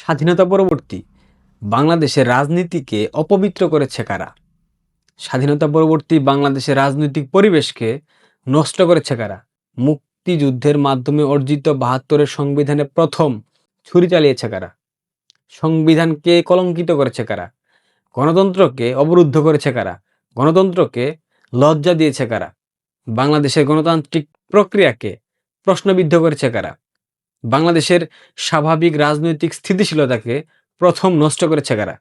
স্বাধীনতা পরবর্তী বাংলাদেশের রাজনীতিকে অপবিত্র করেছে কারা? স্বাধীনতা পরবর্তী বাংলাদেশের রাজনৈতিক পরিবেশকে নষ্ট করেছে কারা? মুক্তিযুদ্ধের মাধ্যমে অর্জিত বাহাত্তরের সংবিধানে প্রথম ছুরি চালিয়েছে কারা? সংবিধানকে কলঙ্কিত করেছে কারা? গণতন্ত্রকে অবরুদ্ধ করেছে কারা? গণতন্ত্রকে লজ্জা দিয়েছে কারা? বাংলাদেশের গণতান্ত্রিক প্রক্রিয়াকে প্রশ্নবিদ্ধ করেছে কারা? বাংলাদেশের স্বাভাবিক রাজনৈতিক স্থিতিশীলতাকে প্রথম নষ্ট করেছে কারা?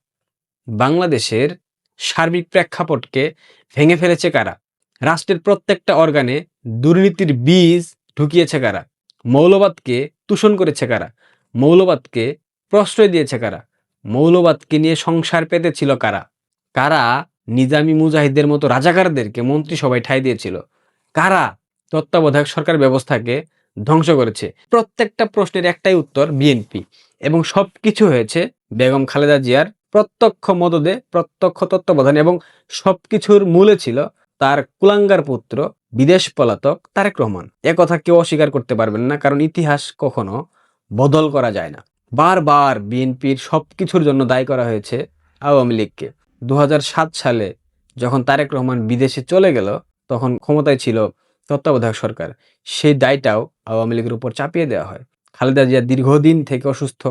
বাংলাদেশের সার্বিক প্রেক্ষাপটকে ভেঙে ফেলেছে কারা? রাষ্ট্রের প্রত্যেকটা অর্গানে দুর্নীতির বীজ ঢুকিয়েছে কারা? মৌলবাদকে তুষণ করেছে কারা? মৌলবাদকে প্রশ্রয় দিয়েছে কারা? মৌলবাদকে নিয়ে সংসার পেতেছিল কারা? কারা নিজামী মুজাহিদের মতো রাজাকারদেরকে মন্ত্রিসভায় ঠাঁই দিয়েছিল? কারা তত্ত্বাবধায়ক সরকার ব্যবস্থাকে ধ্বংস করেছে। প্রত্যেকটা প্রশ্নের একটাই উত্তর বিএনপি। এবং সবকিছু হয়েছে বেগম খালেদা জিয়ার প্রত্যক্ষ মদদে, প্রত্যক্ষ তত্ত্বাবধান এবং সবকিছুর মূলে ছিল তার কুলাঙ্গার পুত্র, বিদেশ পলাতক তারেক রহমান। কথা কেউ অস্বীকার করতে পারবেন না, কারণ ইতিহাস কখনো বদল করা যায় না। বারবার বিএনপির সবকিছুর জন্য দায়ী করা হয়েছে আওয়ামী লীগকে। দু হাজার সাত সালে যখন তারেক রহমান বিদেশে চলে গেল, তখন ক্ষমতায় ছিল তত্ত্বাবধায়ক সরকার। সেই দায়টাও আওয়ামী লীগের উপর চাপিয়ে দেওয়া হয়। খালেদা জিয়া দীর্ঘদিন থেকে অসুস্থ,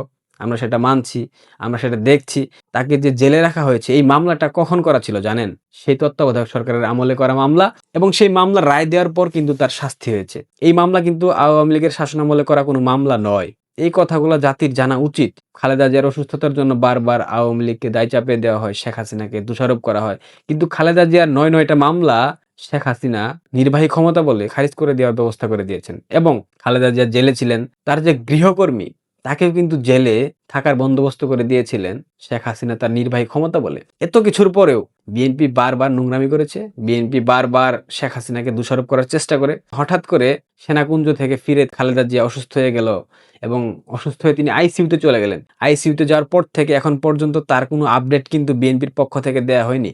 আমরা সেটা মানছি, আমরা সেটা দেখছি। তাকে যে জেলে রাখা হয়েছে, এই মামলাটা কখন করা ছিল জানেন? সেই তত্ত্বাবধায়ক সরকারের আমলে করা মামলা এবং সেই মামলা রায় দেওয়ার পর কিন্তু তার শাস্তি হয়েছে। এই মামলা কিন্তু আওয়ামী লীগের শাসন আমলে করা কোনো মামলা নয়। এই কথাগুলো জাতির জানা উচিত। খালেদা জিয়ার অসুস্থতার জন্য বারবার আওয়ামী লীগকে দায় চাপিয়ে দেওয়া হয়, শেখ হাসিনাকে দোষারোপ করা হয়। কিন্তু খালেদা জিয়ার নয় নয়টা মামলা শেখ হাসিনা নির্বাহী ক্ষমতা বলে খারিজ করে দেওয়ার ব্যবস্থা করে দিয়েছেন। এবং খালেদা জিয়া জেলে ছিলেন, তার যে গৃহকর্মী, তাকেও কিন্তু জেলে থাকার বন্দোবস্ত করে দিয়েছিলেন শেখ হাসিনা তার নির্বাহী ক্ষমতা বলে। এত কিছুর পরেও বিএনপি বারবার নোংরামি করেছে, বিএনপি বারবার শেখ হাসিনাকে দোষারোপ করার চেষ্টা করে। হঠাৎ করে সেনাকুঞ্জ থেকে ফিরে খালেদা জিয়া অসুস্থ হয়ে গেল এবং অসুস্থ হয়ে তিনি আইসিইউতে চলে গেলেন। আইসিইউতে যাওয়ার পর থেকে এখন পর্যন্ত তার কোনো আপডেট কিন্তু বিএনপির পক্ষ থেকে দেয়া হয়নি।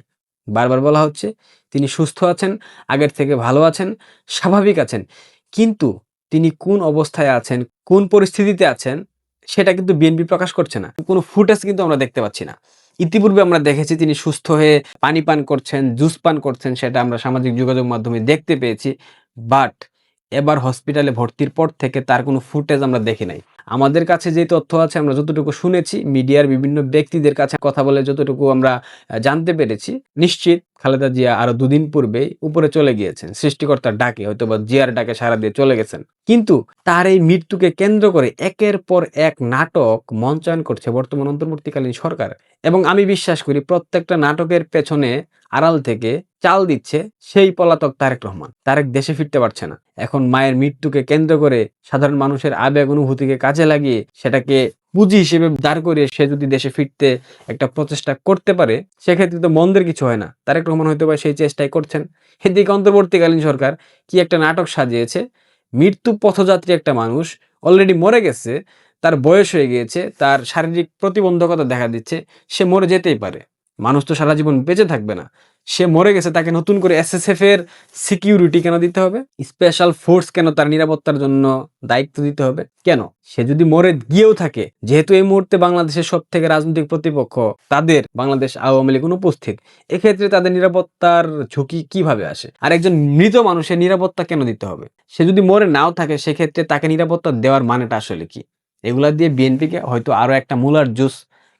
বারবার বলা হচ্ছে, তিনি সুস্থ আছেন, আগের থেকে ভালো আছেন, স্বাভাবিক আছেন। কিন্তু তিনি কোন অবস্থায় আছেন, কোন পরিস্থিতিতে আছেন, সেটা কিন্তু বিএনপি প্রকাশ করছে না। কোনো ফুটেজ কিন্তু আমরা দেখতে পাচ্ছি না। ইতিপূর্বে আমরা দেখেছি তিনি সুস্থ হয়ে পানি পান করছেন, জুস পান করছেন, সেটা আমরা সামাজিক যোগাযোগ মাধ্যমে দেখতে পেয়েছি। বাট এবার হসপিটালে ভর্তির পর থেকে তার কোনো ফুটেজ আমরা দেখি নাই। আমাদের কাছে যে তথ্য আছে আমরা যতটুকু শুনেছি, মিডিয়ার বিভিন্ন ব্যক্তিদের কাছে কথা বলে যতটুকু আমরা জানতে পেরেছি, নিশ্চিত খালেদা জিয়া আরও দুদিন পূর্বে উপরে চলে গিয়েছেন। সৃষ্টিকর্তার ডাকে হয়তো বা জিয়ার ডাকে সারা দিয়ে চলে গেছেন। কিন্তু তার এই মৃত্যুকে কেন্দ্র করে একের পর এক নাটক মঞ্চায়ন করছে বর্তমান অন্তর্বর্তীকালীন সরকার। এবং আমি বিশ্বাস করি প্রত্যেকটা নাটকের পেছনে আড়াল থেকে চাল দিচ্ছে সেই পলাতক তারেক রহমান। তারেক দেশে ফিরতে পারছে না। এখন মায়ের মৃত্যুকে কেন্দ্র করে সাধারণ মানুষের আবেগ অনুভূতিকে কাজে লাগিয়ে সেটাকে পুঁজি হিসেবে দাঁড় করিয়ে সে যদি দেশে ফিরতে একটা প্রচেষ্টা করতে পারে, সেক্ষেত্রে তো মন্দের কিছু হয় না। তারেক রহমান হয়তো বা সেই চেষ্টাই করছেন। এদিকে অন্তর্বর্তীকালীন সরকার কি একটা নাটক সাজিয়েছে? মৃত্যু পথযাত্রী একটা মানুষ অলরেডি মরে গেছে, তার বয়স হয়ে গিয়েছে, তার শারীরিক প্রতিবন্ধকতা দেখা দিচ্ছে, সে মরে যেতেই পারে। মানুষ তো সারা জীবন বেঁচে থাকবে না। সে মরে গেছে, তাকে নতুন করে এস এসএসএফ এর সিকিউরিটি কেন দিতে হবে? স্পেশাল ফোর্স কেন তার নিরাপত্তার জন্য দায়িত্ব দিতে হবে? কেন? সে যদি মরে গিয়েও থাকে, যেহেতু এই মুহূর্তে বাংলাদেশের সব থেকে রাজনৈতিক প্রতিপক্ষ তাদের, বাংলাদেশ আওয়ামী লীগ অনুপস্থিত, এক্ষেত্রে তাদের নিরাপত্তার ঝুঁকি কীভাবে আসে? আর একজন মৃত মানুষের নিরাপত্তা কেন দিতে হবে? সে যদি মরে নাও থাকে, সেক্ষেত্রে তাকে নিরাপত্তা দেওয়ার মানেটা আসলে কি? এগুলা দিয়ে বিএনপিকে হয়তো আরও একটা মূলার জুস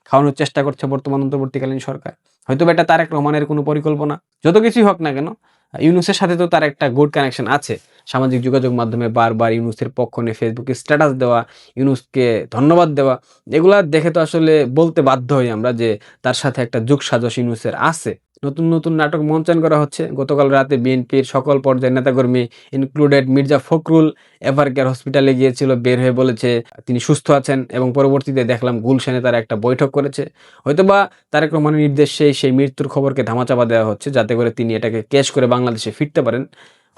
খাওয়ানোর চেষ্টা করছে বর্তমান অন্তর্বর্তীকালীন সরকার। হয়তো এটা তারেক রহমানের কোনো পরিকল্পনা। যত কিছুই হোক না কেন, ইউনুসের সাথে তো তার একটা গুড কানেকশন আছে। সামাজিক যোগাযোগ মাধ্যমে বারবার ইউনুসের পক্ষ নিয়ে ফেসবুকে স্ট্যাটাস দেওয়া, ইউনুসকে ধন্যবাদ দেওয়া, এগুলা দেখে তো আসলে বলতে বাধ্য হই আমরা যে তার সাথে একটা যুগ সাজস ইউনুসের আছে। নতুন নতুন নাটক মঞ্চায়ন করা হচ্ছে। গতকাল রাতে বিএনপির সকল পর্যায়ের নেতাকর্মী included Mirza Fakhrul, Evercare হসপিটালে গিয়েছিল, বের হয়ে বলেছে তিনি সুস্থ আছেন এবং পরবর্তীতে দেখলাম গুলশানে তারা একটা বৈঠক করেছে। হয়তোবা তারেক রহমানের নির্দেশে সেই মৃত্যুর খবরকে ধামাচাপা দেওয়া হচ্ছে, যাতে করে তিনি এটাকে ক্যাশ করে বাংলাদেশে ফিরতে পারেন।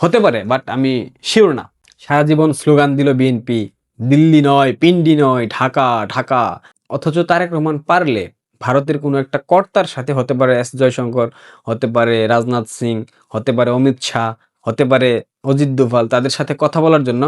হতে পারে বাট আমি শিওর না। সারা জীবন স্লোগান দিল বিএনপি, দিল্লি নয়, পিন্ডি নয়, ঢাকা ঢাকা। অথচ তারেক রহমান পারলে ভারতের কোনো একটা কর্তার সাথে হতে পারে এস জয়শঙ্কর, হতে পারে রাজনাথ সিং, হতে পারে অমিত শাহ, হতে পারে অজিত দোভাল, তাদের সাথে কথা বলার জন্য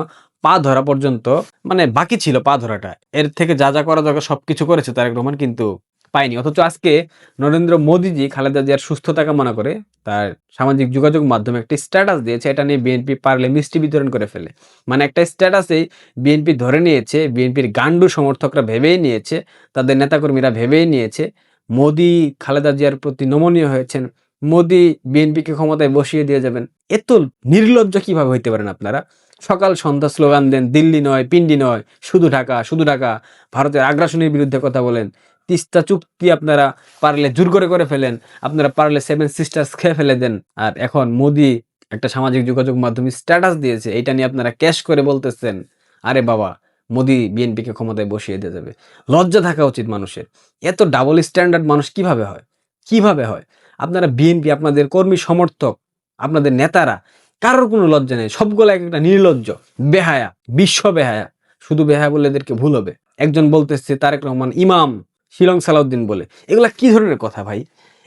পা ধরা পর্যন্ত মানে বাকি ছিল পা ধরাটা। এর থেকে যা যা করা দরকার সব কিছু করেছে তারেক রহমান, কিন্তু পায়নি। অথচ আজকে নরেন্দ্র মোদীজি খালেদা জিয়ার সুস্থতা কামনা করে তার সামাজিক যোগাযোগ মাধ্যমে একটি স্ট্যাটাস দিয়েছে। এটা নিয়ে বিএনপি পারলে মিষ্টি বিতরণ করে ফেলে। মানে একটা স্ট্যাটাসেই বিএনপি ধরে নিয়েছে, বিএনপির গান্ডু সমর্থকরা ভেবেই নিয়েছে, তাদের নেতাকর্মীরা ভেবেই নিয়েছে, মোদি, খালেদা জিয়ার প্রতি নমনীয় হয়েছেন, মোদি বিএনপিকে ক্ষমতায় বসিয়ে দিয়ে যাবেন। এত নির্লজ্জ কীভাবে হইতে পারেন আপনারা? সকাল সন্ধ্যা স্লোগান দেন, দিল্লি নয়, পিন্ডি নয়, শুধু ঢাকা শুধু ঢাকা, ভারতের আগ্রাসনের বিরুদ্ধে কথা বলেন। তিস্তা চুক্তি আপনারা পারলে জোর করে করে ফেলেন, আপনারা পারলে সেভেন সিস্টার্স খেয়ে ফেলে দেন। আর এখন মোদি একটা সামাজিক যোগাযোগ মাধ্যমে স্ট্যাটাস দিয়েছে, এটা নিয়ে আপনারা ক্যাশ করে বলতেছেন, আরে বাবা, মোদি বিএনপিকে ক্ষমতায় বসিয়ে দিয়ে যাবে। লজ্জা থাকা উচিত মানুষের। এত ডাবল স্ট্যান্ডার্ড মানুষ কীভাবে হয়? কীভাবে হয়? আপনারা বিএনপি আপনাদের কর্মী সমর্থক, আপনাদের নেতারা, কারোর কোনো লজ্জা নেই সবগুলো এক একটা নির্লজ্জ, বেহায়া, বিশ্ব বেহায়া। শুধু বেহায়া বলে এদেরকে ভুল হবে। একজন বলতেছে, তারেক রহমান, ইমাম শিলং সালাউদ্দিন বলে। এগুলা কি ধরনের কথা ভাই?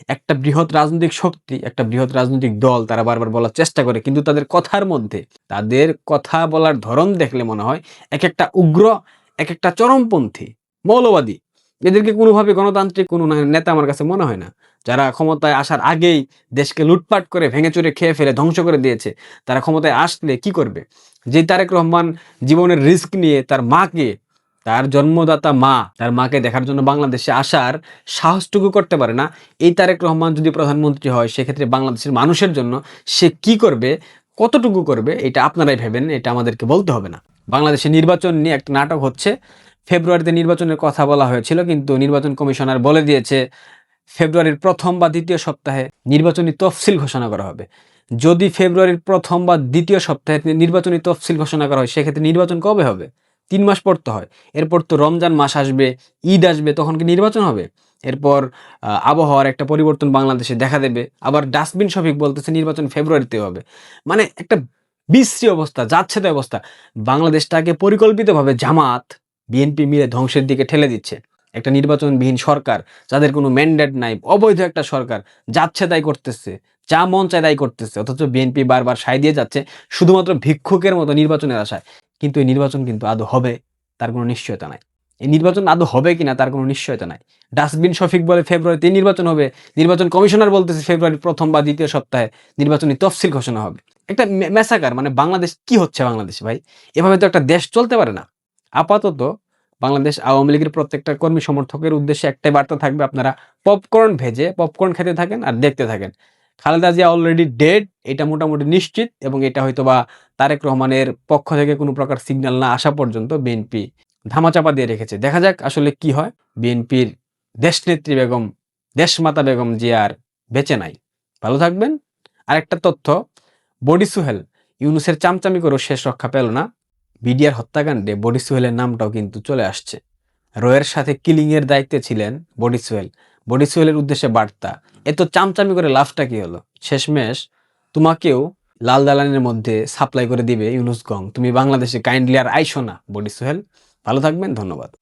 একটা বৃহৎ রাজনৈতিক শক্তি, একটা বৃহৎ রাজনৈতিক দল, তারা বারবার বলার চেষ্টা করে, কিন্তু তাদের কথার মধ্যে, তাদের কথা বলার ধরন দেখলে মনে হয় এক একটা উগ্র এক একটা চরমপন্থী, মৌলবাদী। এদেরকে কোনোভাবে গণতান্ত্রিক, কোনো নেতা আমার কাছে মনে হয় না। যারা ক্ষমতায় আসার আগেই দেশকে লুটপাট করে ভেঙে চুরে খেয়ে ফেলে ধ্বংস করে দিয়েছে, তারা ক্ষমতায় আসলে কি করবে? যে তারেক রহমান জীবনের রিস্ক নিয়ে তার মাকে তার জন্মদাতা মা, তার মাকে দেখার জন্য বাংলাদেশে আসার সাহসটুকু করতে পারে না। এই তারেক রহমান যদি প্রধানমন্ত্রী হয়, সেক্ষেত্রে বাংলাদেশের মানুষের জন্য সে কি করবে, কতটুকু করবে, এটা আপনারাই ভেবেন, এটা আমাদেরকে বলতে হবে না। বাংলাদেশে নির্বাচন নিয়ে একটা নাটক হচ্ছে। ফেব্রুয়ারিতে নির্বাচনের কথা বলা হয়েছিল, কিন্তু নির্বাচন কমিশনার বলে দিয়েছে, ফেব্রুয়ারির প্রথম বা দ্বিতীয় সপ্তাহে নির্বাচনী তফসিল ঘোষণা করা হবে। যদি ফেব্রুয়ারির প্রথম বা দ্বিতীয় সপ্তাহে নির্বাচনী তফসিল ঘোষণা করা হয়, সেক্ষেত্রে নির্বাচন কবে হবে? তিন মাস পর তো হয়। এরপর তো রমজান মাস আসবে, ঈদ আসবে, তখন কি নির্বাচন হবে? এরপর আবহাওয়ার একটা পরিবর্তন বাংলাদেশে দেখা দেবে। আবার ডাস্টবিন শফিক বলতেছে নির্বাচন ফেব্রুয়ারিতে হবে। মানে একটা বিশ্রী অবস্থা, যাচ্ছেতে অবস্থা। বাংলাদেশটাকে পরিকল্পিতভাবে জামাত, বিএনপি মিলে ধ্বংসের দিকে ঠেলে দিচ্ছে। একটা নির্বাচনবিহীন সরকার, যাদের কোনো ম্যান্ডেট নাই, অবৈধ একটা সরকার, যাচ্ছে তাই করতেছে, যা মন চায় তাই করতেছে। অথচ বিএনপি বারবার সাই দিয়ে যাচ্ছে, শুধুমাত্র ভিক্ষুকের মতো নির্বাচনের আশায়। কিন্তু এই নির্বাচন কিন্তু আদৌ হবে? তার কোনো নিশ্চয়তা নাই। এই নির্বাচন আদৌ হবে কিনা তার কোনো নিশ্চয়তা নাই। ডাস্টবিন শফিক বলে ফেব্রুয়ারিতে নির্বাচন হবে। নির্বাচন কমিশনার বলতেছে ফেব্রুয়ারির প্রথম বা দ্বিতীয় সপ্তাহে নির্বাচনী তফসিল ঘোষণা হবে। একটা মেসাকার মানে বাংলাদেশ কি হচ্ছে বাংলাদেশ ভাই? এভাবে তো একটা দেশ চলতে পারে না। আপাতত বাংলাদেশ আওয়ামী লীগের প্রত্যেকটা কর্মী সমর্থকের উদ্দেশ্যে একটাই বার্তা থাকবে, আপনারা পপকর্ন ভেজে পপকর্ন খেতে থাকেন আর দেখতে থাকেন। খালেদা জিয়া অলরেডি ডেড এটা মোটামুটি নিশ্চিত এবং এটা হয়তো বা তারেক রহমানের পক্ষ থেকে কোনো প্রকার সিগন্যাল না আসা পর্যন্ত বিএনপি ধামাচাপা দিয়ে রেখেছে। দেখা যাক আসলে কি হয়। বিএনপির দেশনেত্রী বেগম, দেশমাতা বেগম জিয়ার বেঁচে নাই। ভালো থাকবেন। আরেকটা তথ্য, বডি সুহেল ইউনুসের চামচামি করেও শেষ রক্ষা পেল না। বিডিআর হত্যাকাণ্ডে বডি সুহেলের নামটাও কিন্তু চলে আসছে। রয়ের সাথে কিলিংয়ের দায়িত্বে ছিলেন বডি সুহেল। বডি সুহেলের উদ্দেশ্যে বার্তা। এত চামচামি করে লাভটা কি হলো? শেষমেশ তোমাকেও লাল দালানের মধ্যে সাপ্লাই করে দিবে ইউনুস গং। তুমি বাংলাদেশে কাইন্ডলি আর আইসো না, বডি সুহেল। ভালো থাকবেন, ধন্যবাদ।